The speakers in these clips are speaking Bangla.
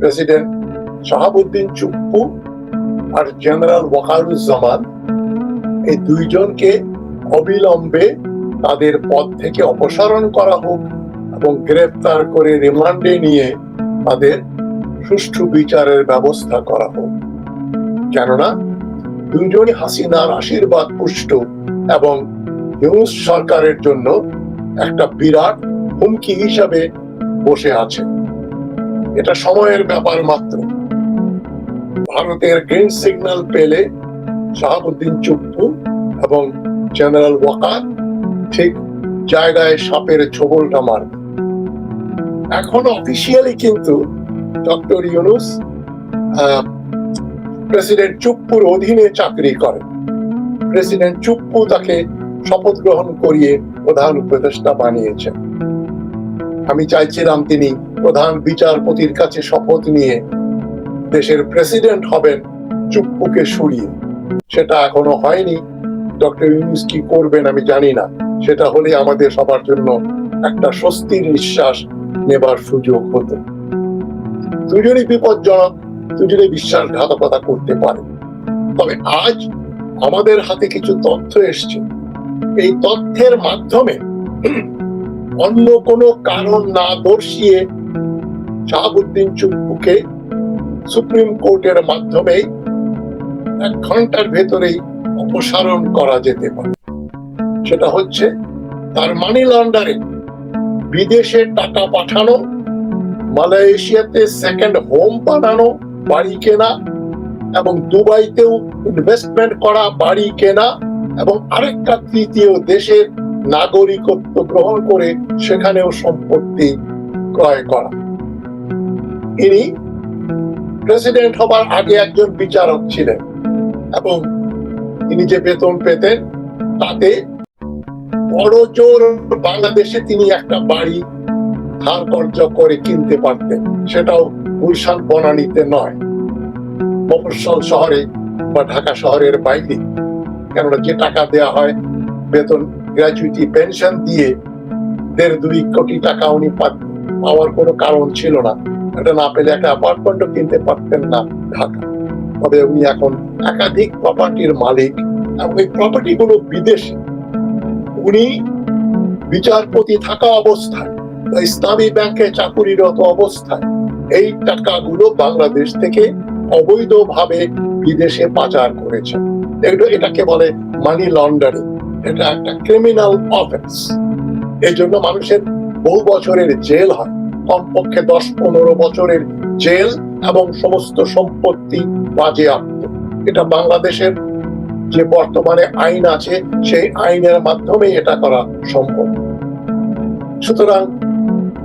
প্রেসিডেন্ট শাহাবুদ্দিন চুপ্পু আর জেনারেল ওয়াকারুজ্জামান এই দুইজনকে অবিলম্বে তাদের পদ থেকে অপসারণ করা হোক এবং গ্রেফতার করে রিমান্ডে নিয়ে তাদের সুষ্ঠু বিচারের ব্যবস্থা করা হোক। কেননা দুইজনই হাসিনার আশীর্বাদ পুষ্ট এবং ইউনুস সরকারের জন্য একটা বিরাট হুমকি হিসাবে বসে আছে এটা সময়ের ব্যাপার মাত্র। ভারতের গ্রিন সিগন্যাল পেলে শাহাবুদ্দিন চুপ্পু এবং জেনারেল ওয়াকার ঠিক জায়গায় সাপের ছোবলটা মারবে। এখন অফিসিয়ালি কিন্তু ডক্টর ইউনুস প্রেসিডেন্ট চুপ্পুর অধীনে চাকরি করেন। প্রেসিডেন্ট চুপ্পু তাকে শপথ গ্রহণ করিয়ে প্রধান উপদেষ্টা বানিয়েছেন। আমি চাইছিলাম তিনি প্রধান বিচারপতির কাছে শপথ নিয়ে দেশের প্রেসিডেন্ট হবেন চুপ্পুকে সরিয়ে। সেটা এখনও হয়নি। ডক্টর ইউনুস কি করবেন আমি জানি না। সেটা হলে আমাদের সবার জন্য একটা স্বস্তির নিঃশ্বাস নেবার সুযোগ হতো। দুজনই বিপজ্জনক দুজনে বিশ্বাসঘাতকতা করতে পারে। তবে আজ আমাদের হাতে কিছু তথ্য এসছে। এই তথ্যের মাধ্যমে অন্য কোনো কারণ না দর্শিয়ে শাহাবুদ্দিন চুপ্পুকে সুপ্রিম কোর্টের মাধ্যমে এক ঘণ্টার ভেতরেই অপসারণ করা যেতে পারে। সেটা হচ্ছে তার মানি লন্ডারিং বিদেশে টাকা পাঠানো, মালয়েশিয়াতে সেকেন্ড হোম বানানো, বাড়ি কেনা, এবং দুবাইতেও ইনভেস্টমেন্ট করা, বাড়ি কেনা, এবং আরেকটা তৃতীয় দেশের নাগরিকত্ব গ্রহণ করে সেখানেও সম্পত্তি ক্রয় করা। ইনি প্রেসিডেন্ট হবার আগে একজন বিচারক ছিলেন এবং তিনি যে বেতন পেতেন তাতে বড় জোর বাংলাদেশে তিনি একটা বাড়ি ধার কর্য করে কিনতে পারতেন। সেটাও গুলশান বনানীতে নয়। মফস্বল শহরে বা ঢাকা শহরের বাইরে। কেননা যে টাকা দেয়া হয়, বেতন, গ্র্যাচুইটি, পেনশন দিয়ে দেড় দুই কোটি টাকা উনি পাওয়ার কোনো কারণ ছিল না। এটা না পেলে একটা অ্যাপার্টমেন্টও কিনতে পারতেন না ঢাকা। তবে উনি এখন একাধিক প্রপার্টির মালিক এবং এই প্রপার্টি গুলো বিদেশে। উনি বিচারপতি থাকা অবস্থায় ইসলামী ব্যাংকে চাকুরিরত অবস্থায় এই টাকাগুলো বাংলাদেশ থেকে অবৈধভাবে বিদেশে পাচার করেছে। এগুলো এটাকে বলে মানি লন্ডারিং এটা একটা ক্রিমিনাল অফেন্স এই জন্য মানুষের বহু বছরের জেল হয়। কমপক্ষে দশ পনেরো বছরের জেল এবং সমস্ত সম্পত্তি বাজেয়াপ্ত। এটা বাংলাদেশের যে বর্তমানে আইন আছে, সেই আইনের মাধ্যমে এটা করা সম্ভব। সুতরাং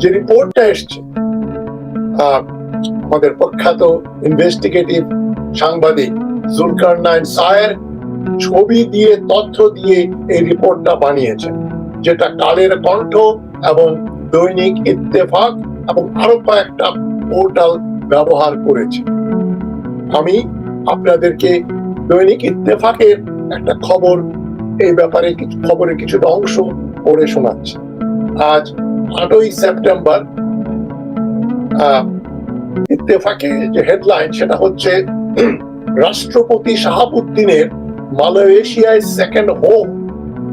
যে রিপোর্টটা এসছে আমাদের প্রখ্যাত ইনভেস্টিগেটিভ সাংবাদিক জুলকার নাইন সায়ের ছবি দিয়ে, তথ্য দিয়ে এই রিপোর্টটা বানিয়েছে, যেটা কালের কণ্ঠ এবং দৈনিক ইত্তেফাক এবং আরও কয়েকটা পোর্টাল ব্যবহার করেছে। আমি আপনাদেরকে দৈনিক ইত্তেফাকের একটা খবর, এই ব্যাপারে কিছু খবরের কিছুটা অংশ পড়ে শোনাচ্ছি। আজ আটই সেপ্টেম্বর ইত্তেফাকে যে হেডলাইন সেটা হচ্ছে, রাষ্ট্রপতি শাহাবুদ্দিনের মালয়েশিয়ায় সেকেন্ড হোম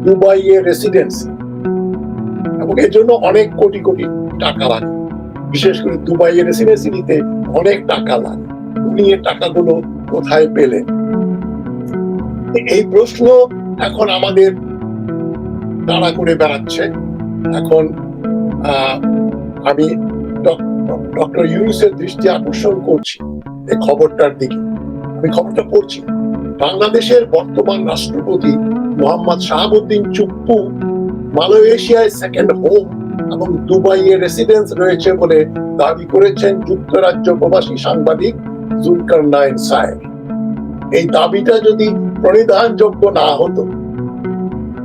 দুবাইয়ে রেসিডেন্সি এবং এর জন্য অনেক কোটি কোটি টাকা লাগে বিশেষ করে দুবাইয়ের রেসিডেন্সি নিতে অনেক টাকা লাগে। উনি এই টাকাগুলো কোথায় পেলেন? এই প্রশ্ন এখন আমাদের তাড়া করে বেড়াচ্ছে। এখন আমি ডক্টর ইউনুসের দৃষ্টি আকর্ষণ করছি এই খবরটার দিকে। আমি খবরটা পড়ছি। বাংলাদেশের বর্তমান রাষ্ট্রপতি মোহাম্মদ শাহাবুদ্দিন চুপ্পু মালয়েশিয়ায় সেকেন্ড হোম এবং দুবাইয়ে রেসিডেন্স রয়েছে বলে দাবি করেছেন যুক্তরাজ্য প্রবাসী সাংবাদিক জুলকার নাইন সাহেব। এই দাবিটা যদি প্রণিধানযোগ্য না হতো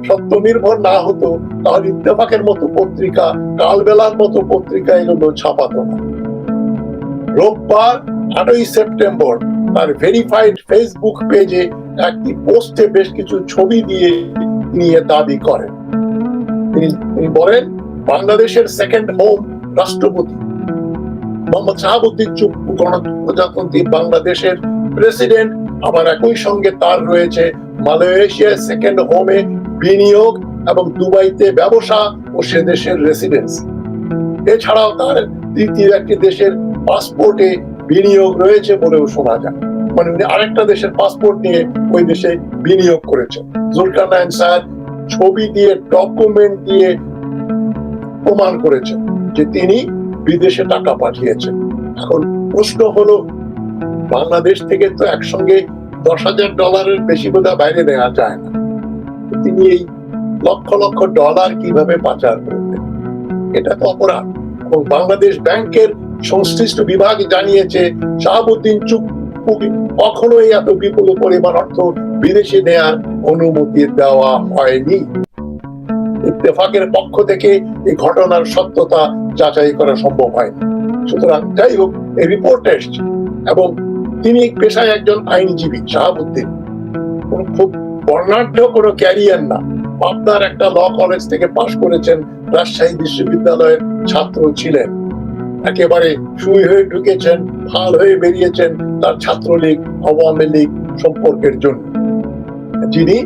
সত্য নির্ভর না হতো, তাহলে ইত্তেফাকের মতো পত্রিকা, কালবেলার মতো পত্রিকা এগুলো ছাপাতো না। রোববার আটই সেপ্টেম্বর তার ভেরিফাইড ফেসবুক পেজে একটি পোস্টে বেশ কিছু ছবি দিয়ে নিয়ে দাবি করেন। তিনি তিনি বলেন বাংলাদেশের সেকেন্ড হোম রাষ্ট্রপতি। মোহাম্মদ শাহাবুদ্দিন চুপ্পু গণপ্রজাতন্ত্রী বাংলাদেশের প্রেসিডেন্ট আবার একই সঙ্গে তার রয়েছে মালয়েশিয়ার সেকেন্ড হোমে বিনিয়োগ এবং দুবাইতে ব্যবসা ও সে দেশের রেসিডেন্স এছাড়াও তার তৃতীয় একটি দেশের পাসপোর্টে বিনিয়োগ রয়েছে বলেও শোনা যায়। মানে উনি আরেকটা দেশের পাসপোর্ট নিয়ে ওই দেশে বিনিয়োগ করেছেন। জুলকার নাইন স্যার ছবি দিয়ে ডকুমেন্ট দিয়ে প্রমাণ করেছেন যে তিনি বিদেশে টাকা পাঠিয়েছেন। এখন প্রশ্ন হলো, বাংলাদেশ থেকে তো একসঙ্গে দশ হাজার ডলারের বেশি বোধহয় বাইরে নেওয়া যায় না। তিনি এই লক্ষ লক্ষ ডলার কীভাবে পাচার করতেন এটা তো অপরাধ। এবং বাংলাদেশ ব্যাংকের সংশ্লিষ্ট বিভাগ জানিয়েছে, শাহাবুদ্দিন চুপ্পু কখনোই এত বিপুল পরিমাণ অর্থ বিদেশে নেয়ার অনুমতি দেওয়া হয়নি। ইত্তেফাকের পক্ষ থেকে এই ঘটনার সত্যতা যাচাই করা সম্ভব হয়নি। সুতরাং যাই হোক, এই রিপোর্ট এসছে এবং তিনি পেশায় একজন আইনজীবী, শাহাবুদ্দিন। খুব বর্ণাঢ্য কোনো ক্যারিয়ার না। পাবনার একটা ল কলেজ থেকে পাশ করেছেন, রাজশাহী বিশ্ববিদ্যালয়ের ছাত্র ছিলেন। একেবারে সুই হয়ে ঢুকেছেন, ফাল হয়ে বেরিয়েছেন তার ছাত্রলীগ, আওয়ামী লীগ সম্পর্কের জন্য। যিনি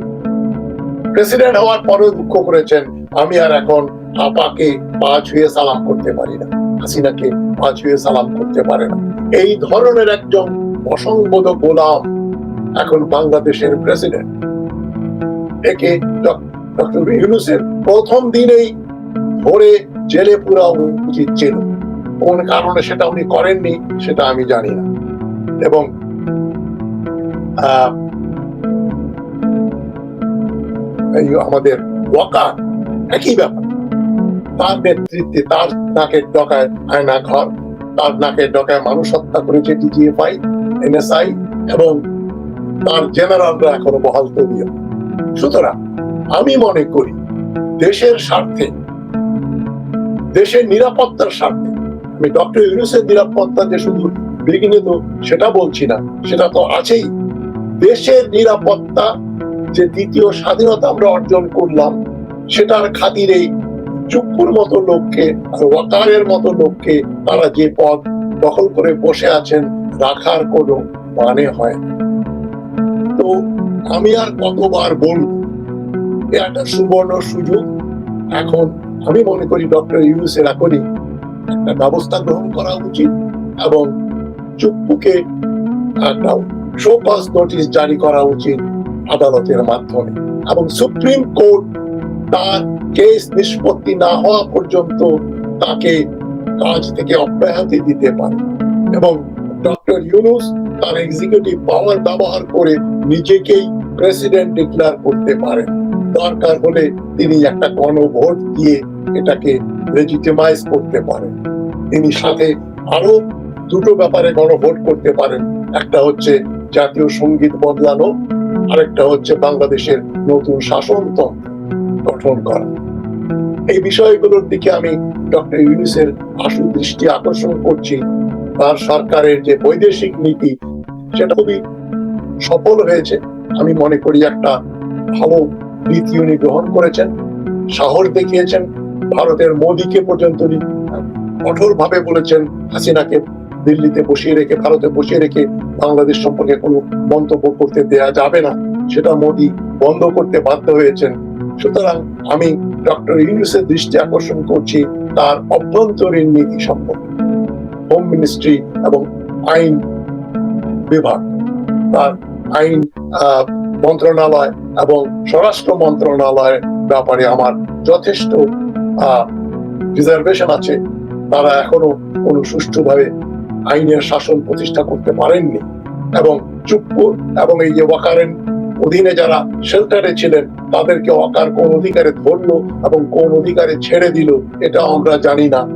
প্রেসিডেন্ট হওয়ার পরেও দুঃখ করেছেন। আমি আর এখন আপাকে পা ছুঁয়ে সালাম করতে পারি না। হাসিনাকে পা ছুঁয়ে সালাম করতে পারে না। এই ধরনের একজন অসংবোধ গোলাম এখন বাংলাদেশের প্রেসিডেন্ট। একে ডক্টর ইউনুসের প্রথম দিনেই ধরে জেলে পুরা উচিত ছিল। কোন কারণে সেটা উনি করেননি সেটা আমি জানি না। এবং আহ, আমাদের ওয়াকার, একই ব্যাপার। তার নেতৃত্বে, তার নাকের ডকায় আয়না ঘর, তার নাকের ডকায় মানুষ হত্যা করেছে ডিজিএফআই এনএসআই এবং তার জেনারেলরা এখনও বহাল তবিয় সুতরাং আমি মনে করি দেশের স্বার্থে, দেশের নিরাপত্তার স্বার্থে, আমি ডক্টর ইউনুসের নিরাপত্তা যে শুধু বিঘ্নিত সেটা বলছি না, সেটা তো আছেই। দেশের নিরাপত্তা যে দ্বিতীয় স্বাধীনতা আমরা অর্জন করলাম, সেটার খাতিরেই চুপ্পুর মতো লোককে আর ওয়াকারের মতো লোককে তারা যে পদ দখল করে বসে আছেন, রাখার কোনো মানে হয় তো আমি আর কতবার বলব একটা সুবর্ণ সুযোগ। এখন আমি মনে করি ডক্টর ইউনুসের এখনই একটা ব্যবস্থা গ্রহণ করা উচিত এবং চুপ্পুকে একটা শোকজ নোটিশ জারি করা উচিত। আদালতের মাধ্যমে এবং সুপ্রিম কোর্ট তার কেস নিষ্পত্তি না হওয়া পর্যন্ত তাকে কাজ থেকে অব্যাহতি দিতে পারে। এবং ডক্টর ইউনুস তার এক্সিকিউটিভ পাওয়ার ব্যবহার করে নিজেকেই প্রেসিডেন্ট ডিক্লেয়ার করতে পারেন। দরকার হলে তিনি একটা গণভোট দিয়ে এটাকে লেজিটিমাইজ করতে পারেন। তিনি সাথে আরও দুটো ব্যাপারে গণভোট করতে পারেন। একটা হচ্ছে জাতীয় সংগীত বদলানো আরেকটা হচ্ছে বাংলাদেশের নতুন শাসনতন্ত্র গঠন করা। এই বিষয়গুলোর দিকে আমি ডক্টর ইউনিসের আশু দৃষ্টি আকর্ষণ করছি। তার সরকারের যে বৈদেশিক নীতি, সেটা খুবই সফল হয়েছে। আমি মনে করি একটা ভালো নীতি উনি গ্রহণ করেছেন, সাহস দেখিয়েছেন। ভারতের মোদীকে পর্যন্ত উনি কঠোর ভাবে বলেছেন হাসিনাকে। দিল্লিতে বসিয়ে রেখে, ভারতে বসিয়ে রেখে বাংলাদেশ সম্পর্কে কোনো মন্তব্য করতে দেয়া যাবে না, সেটা মোদী বন্ধ করতে বাধ্য হয়েছেন। সুতরাং আমি ডক্টর ইউনুসের দৃষ্টি আকর্ষণ করছি তার অভ্যন্তরীণ নীতি সম্পর্কে। হোম মিনিস্ট্রি এবং আইন বিভাগ, তার আইন মন্ত্রণালয় এবং স্বরাষ্ট্র মন্ত্রণালয়ের ব্যাপারে আমার যথেষ্ট রিজার্ভেশন আছে। তারা এখনও কোনো সুষ্ঠুভাবে আইনের শাসন প্রতিষ্ঠা করতে পারেননি। এবং চুপ্পু এবং এই যে ওয়াকারেন অধীনে যারা শেল্টারে ছিলেন, তাদেরকে ওয়াকার কোন অধিকারে ধরলো এবং কোন অধিকারে ছেড়ে দিল, এটা আমরা জানি না।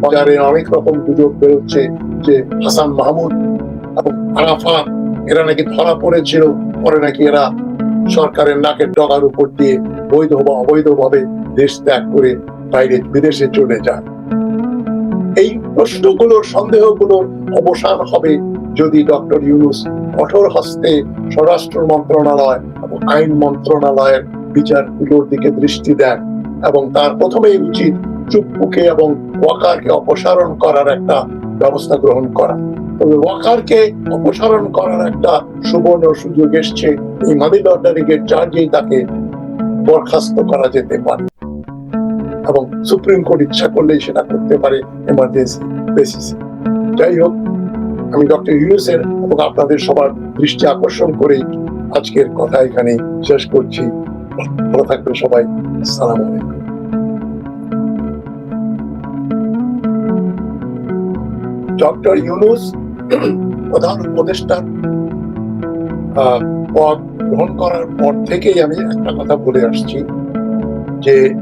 বাজারে অনেক রকম গুজব বেরোচ্ছে যে হাসান মাহমুদ এবং আরাফাত, এরা নাকি ধরা পড়েছিল, পরে নাকি এরা সরকারের নাকের ডগার উপর দিয়ে বৈধ বা অবৈধভাবে দেশ ত্যাগ করে বাইরে বিদেশে চলে যায়। এই প্রশ্নগুলোর সন্দেহগুলোর অবসান হবে যদি ডক্টর ইউনুস কঠোর হস্তে স্বরাষ্ট্র মন্ত্রণালয় এবং আইন মন্ত্রণালয়ের বিচারগুলোর দিকে দৃষ্টি দেন এবং তার প্রথমেই উচিত চুপ্পুকে এবং ওয়াকারকে অপসারণ করার একটা ব্যবস্থা গ্রহণ করা। তবে ওয়াকারকে অপসারণ করার একটা সুবর্ণ সুযোগ এসছে এই মানি লন্ডারিং এর চার্জেই তাকে বরখাস্ত করা যেতে পারে। এবং সুপ্রিম কোর্ট ইচ্ছা করলেই সেটা করতে পারে এমার্জেন্সি বেসিসে যাই হোক আমি ডক্টর ইউনুসের এবং আপনাদের সবার দৃষ্টি আকর্ষণ করেই আজকের কথা এখানে শেষ করছি। ভালো থাকবেন সবাই। সালাম আলাইকুম। ডক্টর ইউনুস প্রধান উপদেষ্টা আহ, পদ গ্রহণ করার পর থেকেই আমি একটা কথা বলে আসছি যে